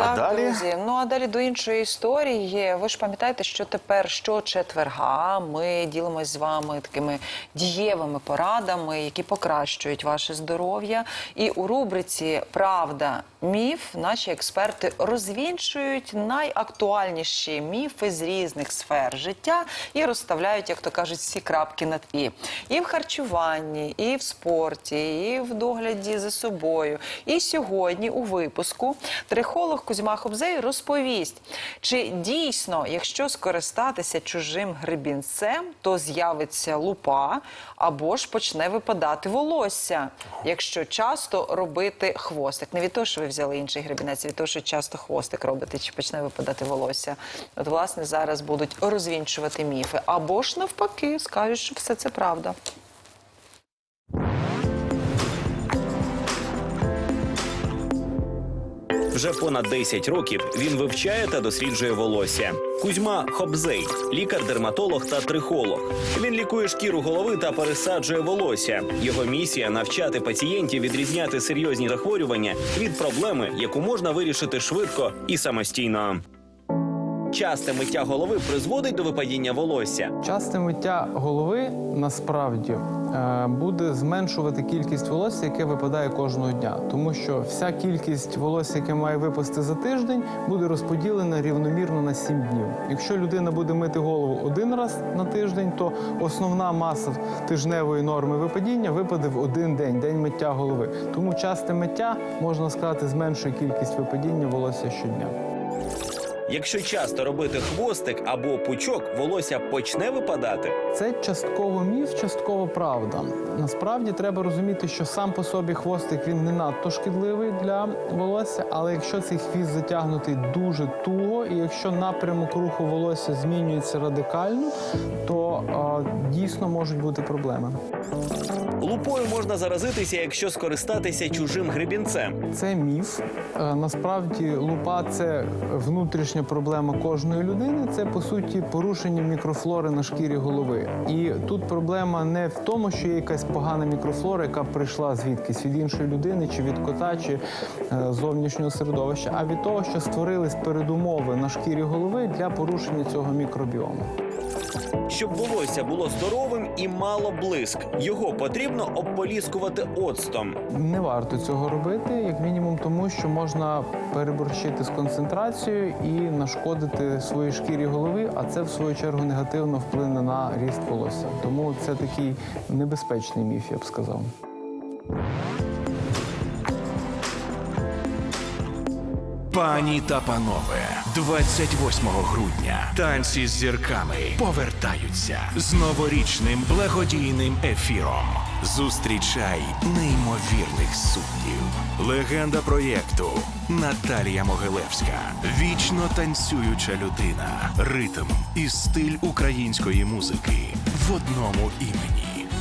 Так, А далі? друзі. Ну а далі до іншої історії. Ви ж пам'ятаєте, що тепер щочетверга ми ділимось з вами такими дієвими порадами, які покращують ваше здоров'я. І у рубриці Правда міф наші експерти розвінчують найактуальніші міфи з різних сфер життя і розставляють, як то кажуть, всі крапки над і. І в харчуванні, і в спорті, і в догляді за собою. І сьогодні у випуску трихолог Кузьма Хобзей розповість, чи дійсно, якщо скористатися чужим гребінцем, то з'явиться лупа або ж почне випадати волосся, якщо часто робити хвостик. Не від того, що ви взяли інший гребінець, від того, що часто хвостик робите, чи почне випадати волосся. От, власне, зараз будуть розвінчувати міфи. Або ж навпаки, скажуть, що все це правда. Вже понад 10 років він вивчає та досліджує волосся. Кузьма Хобзей, лікар-дерматолог та трихолог. Він лікує шкіру голови та пересаджує волосся. Його місія навчати пацієнтів відрізняти серйозні захворювання від проблеми, яку можна вирішити швидко і самостійно. Часте миття голови призводить до випадіння волосся. Часте миття голови насправді е, буде зменшувати кількість волосся, яке випадає кожного дня, тому що вся кількість волосся, яке має випасти за тиждень, буде розподілена рівномірно на 7 днів. Якщо людина буде мити голову один раз на тиждень, то основна маса тижневої норми випадіння випаде в один день, день миття голови. Тому часте миття можна сказати зменшує кількість випадіння волосся щодня. Якщо часто робити хвостик або пучок, волосся почне випадати. Це частково міф, частково правда. Насправді треба розуміти, що сам по собі хвостик він не надто шкідливий для волосся, але якщо цей хвіст затягнутий дуже туго, і якщо напрямок руху волосся змінюється радикально, то е, дійсно можуть бути проблеми. Лупою можна заразитися, якщо скористатися чужим гребінцем. Це міф. Е, Насправді лупа це внутрішня проблема кожної людини. Це по суті порушення мікрофлори на шкірі голови. І тут проблема не в тому, що є якась погана мікрофлора, яка прийшла звідкись від іншої людини, чи від кота, чи е, зовнішнього середовища, а від того, що створились передумови на шкірі голови для порушення цього мікробіому. Щоб волосся було здоровим і мало блиск, його потрібно обполіскувати оцтом. Не варто цього робити, як мінімум, тому що можна переборщити з концентрацією і нашкодити своїй шкірі голови, а це в свою чергу негативно вплине на ріст волосся. Тому це такий небезпечний міф, я б сказав. Пані та панове, 28 грудня танці з зірками повертаються з новорічним благодійним ефіром. Зустрічай неймовірних суддів. Легенда проєкту Наталія Могилевська. Вічно танцююча людина. Ритм і стиль української музики в одному імені.